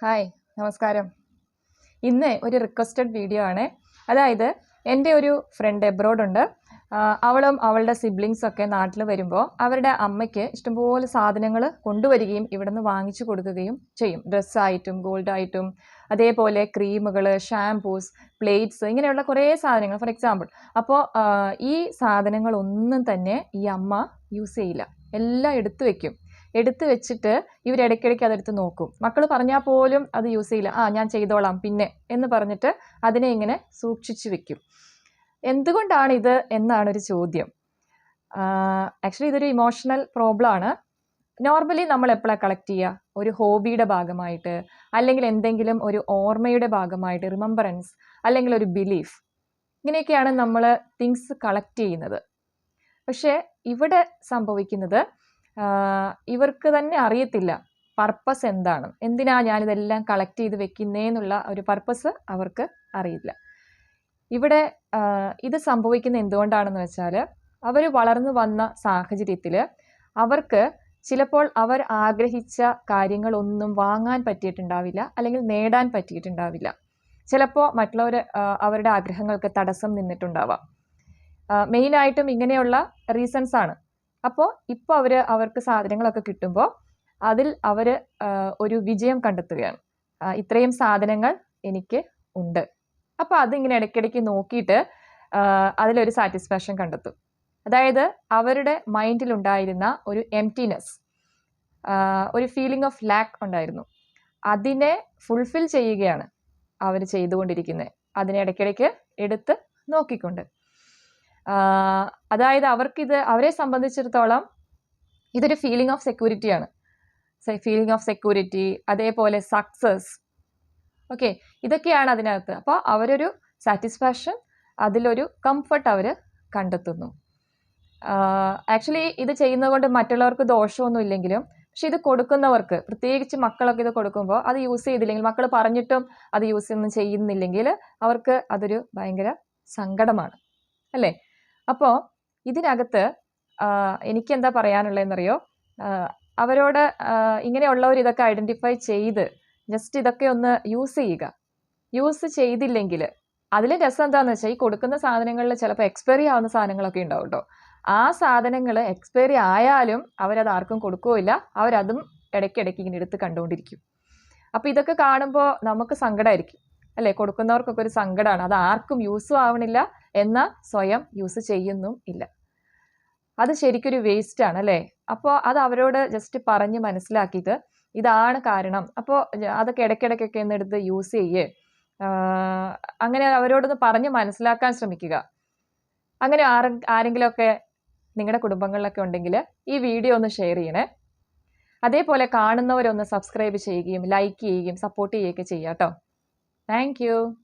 Hi നമസ്കാരം. ഇന്ന് ഒരു റിക്വസ്റ്റഡ് വീഡിയോ ആണ്. അതായത് എന്റെ ഒരു ഫ്രണ്ട് എബ്രോഡ് ഉണ്ട്. അവളും അവളുടെ സിബ്ലിങ്സ് ഒക്കെ നാട്ടിൽ വരുമ്പോൾ അവരുടെ അമ്മയ്ക്ക് ഇഷ്ടംപോലെ സാധനങ്ങൾ കൊണ്ടുവരികയും ഇവിടെ നിന്ന് വാങ്ങിച്ചു കൊടുക്കുകയും ചെയ്യും. ഡ്രസ്സായിട്ടും ഗോൾഡായിട്ടും അതേപോലെ ക്രീമുകൾ ഷാംപൂസ് പ്ലേറ്റ്സ് ഇങ്ങനെയുള്ള കുറേ സാധനങ്ങൾ. ഫോർ എക്സാമ്പിൾ അപ്പോൾ ഈ സാധനങ്ങളൊന്നും തന്നെ ഈ അമ്മ യൂസ് ചെയ്യില്ല. എല്ലാം എടുത്തു വെക്കും. എടുത്തു വെച്ചിട്ട് ഇവർ ഇടയ്ക്കിടയ്ക്ക് അതെടുത്ത് നോക്കും. മക്കൾ പറഞ്ഞാൽ പോലും അത് യൂസ് ചെയ്യില്ല. ആ ഞാൻ ചെയ്തോളാം പിന്നെ എന്ന് പറഞ്ഞിട്ട് അതിനെ ഇങ്ങനെ സൂക്ഷിച്ചു വെക്കും. എന്തുകൊണ്ടാണ് ഇത് എന്നാണ് ഒരു ചോദ്യം. ആക്ച്വലി ഇതൊരു ഇമോഷണൽ പ്രോബ്ലം ആണ്. നോർമലി നമ്മൾ എപ്പോഴാണ് കളക്ട് ചെയ്യുക? ഒരു ഹോബിയുടെ ഭാഗമായിട്ട് അല്ലെങ്കിൽ എന്തെങ്കിലും ഒരു ഓർമ്മയുടെ ഭാഗമായിട്ട് റിമംബറൻസ് അല്ലെങ്കിൽ ഒരു ബിലീഫ് ഇങ്ങനെയൊക്കെയാണ് നമ്മൾ തിങ്സ് കളക്ട് ചെയ്യുന്നത്. പക്ഷേ ഇവിടെ സംഭവിക്കുന്നത് ഇവർക്ക് തന്നെ അറിയത്തില്ല പർപ്പസ് എന്താണ്. എന്തിനാ ഞാനിതെല്ലാം കളക്ട് ചെയ്ത് വെക്കുന്നേന്നുള്ള ഒരു പർപ്പസ് അവർക്ക് അറിയില്ല. ഇവിടെ ഇത് സംഭവിക്കുന്ന എന്തുകൊണ്ടാണെന്ന് വെച്ചാൽ അവർ വളർന്നു വന്ന സാഹചര്യത്തിൽ അവർക്ക് ചിലപ്പോൾ അവർ ആഗ്രഹിച്ച കാര്യങ്ങളൊന്നും വാങ്ങാൻ പറ്റിയിട്ടുണ്ടാവില്ല അല്ലെങ്കിൽ നേടാൻ പറ്റിയിട്ടുണ്ടാവില്ല. ചിലപ്പോൾ മറ്റുള്ളവർ അവരുടെ ആഗ്രഹങ്ങൾക്ക് തടസ്സം നിന്നിട്ടുണ്ടാവാം. മെയിനായിട്ടും ഇങ്ങനെയുള്ള റീസൺസാണ് അപ്പോൾ ഇപ്പോൾ അവർ അവർക്ക് സാധനങ്ങളൊക്കെ കിട്ടുമ്പോൾ അതിൽ അവർ ഒരു വിജയം കണ്ടെത്തുകയാണ്. ഇത്രയും സാധനങ്ങൾ എനിക്ക് ഉണ്ട്. അപ്പോൾ അതിങ്ങനെ ഇടയ്ക്കിടയ്ക്ക് നോക്കിയിട്ട് അതിലൊരു സാറ്റിസ്ഫാക്ഷൻ കണ്ടെത്തും. അതായത് അവരുടെ മൈൻഡിൽ ഉണ്ടായിരുന്ന ഒരു എംറ്റിനെസ് ഒരു ഫീലിംഗ് ഓഫ് ലാക്ക് ഉണ്ടായിരുന്നു. അതിനെ ഫുൾഫിൽ ചെയ്യുകയാണ് അവർ ചെയ്തുകൊണ്ടിരിക്കുന്നത്. അതിനെ ഇടയ്ക്കിടയ്ക്ക് എടുത്ത് നോക്കിക്കൊണ്ട്. അതായത് അവർക്കിത് അവരെ സംബന്ധിച്ചിടത്തോളം ഇതൊരു ഫീലിംഗ് ഓഫ് സെക്യൂരിറ്റിയാണ് ഫീലിംഗ് ഓഫ് സെക്യൂരിറ്റി അതേപോലെ സക്സസ് ഓക്കെ ഇതൊക്കെയാണ് അതിനകത്ത്. അപ്പോൾ അവരൊരു സാറ്റിസ്ഫാക്ഷൻ അതിലൊരു കംഫർട്ട് അവർ കണ്ടെത്തുന്നു. ആക്ച്വലി ഇത് ചെയ്യുന്നത് കൊണ്ട് മറ്റുള്ളവർക്ക് ദോഷമൊന്നും ഇല്ലെങ്കിലും പക്ഷെ ഇത് കൊടുക്കുന്നവർക്ക് പ്രത്യേകിച്ച് മക്കളൊക്കെ ഇത് കൊടുക്കുമ്പോൾ അത് യൂസ് ചെയ്തില്ലെങ്കിൽ മക്കൾ പറഞ്ഞിട്ടും അത് യൂസ് ഒന്നും ചെയ്യുന്നില്ലെങ്കിൽ അവർക്ക് അതൊരു ഭയങ്കര സങ്കടമാണ്. അല്ലേ? അപ്പോൾ ഇതിനകത്ത് എനിക്ക് എന്താ പറയാനുള്ളതെന്നറിയോ? അവരോട് ഇങ്ങനെയുള്ളവർ ഇതൊക്കെ ഐഡന്റിഫൈ ചെയ്ത് ജസ്റ്റ് ഇതൊക്കെ ഒന്ന് യൂസ് ചെയ്യുക. യൂസ് ചെയ്തില്ലെങ്കിൽ അതിൽ രസം എന്താണെന്ന് വെച്ചാൽ ഈ കൊടുക്കുന്ന സാധനങ്ങളിൽ ചിലപ്പോൾ എക്സ്പയറി ആവുന്ന സാധനങ്ങളൊക്കെ ഉണ്ടാവും കേട്ടോ ആ സാധനങ്ങൾ എക്സ്പയറി ആയാലും അവരത് ആർക്കും കൊടുക്കുകയില്ല അവരതും ഇടയ്ക്കിടയ്ക്ക് ഇങ്ങനെ എടുത്ത് കണ്ടുകൊണ്ടിരിക്കും. അപ്പോൾ ഇതൊക്കെ കാണുമ്പോൾ നമുക്ക് സങ്കടമായിരിക്കും അല്ലേ? കൊടുക്കുന്നവർക്കൊക്കെ ഒരു സങ്കടമാണ് അത് ആർക്കും യൂസും ആവണില്ല. എന്നാൽ സ്വയം യൂസ് ചെയ്യുന്നും ഇല്ല. അത് ശരിക്കൊരു വേസ്റ്റ് ആണ് അല്ലേ? അപ്പോൾ അത് അവരോട് ജസ്റ്റ് പറഞ്ഞ് മനസ്സിലാക്കിയിട്ട് ഇതാണ് കാരണം. അപ്പോൾ അതൊക്കെ ഇടയ്ക്കിടയ്ക്കൊക്കെ ഒന്ന് എടുത്ത് യൂസ് ചെയ്യേ. അങ്ങനെ അവരോടൊന്ന് പറഞ്ഞ് മനസ്സിലാക്കാൻ ശ്രമിക്കുക. അങ്ങനെ ആരെ ആരെങ്കിലുമൊക്കെ നിങ്ങളുടെ കുടുംബങ്ങളിലൊക്കെ ഉണ്ടെങ്കിൽ ഈ വീഡിയോ ഒന്ന് ഷെയർ ചെയ്യണേ. അതേപോലെ കാണുന്നവരൊന്ന് സബ്സ്ക്രൈബ് ചെയ്യുകയും ലൈക്ക് ചെയ്യുകയും സപ്പോർട്ട് ചെയ്യുകയൊക്കെ ചെയ്യാം കേട്ടോ Thank you.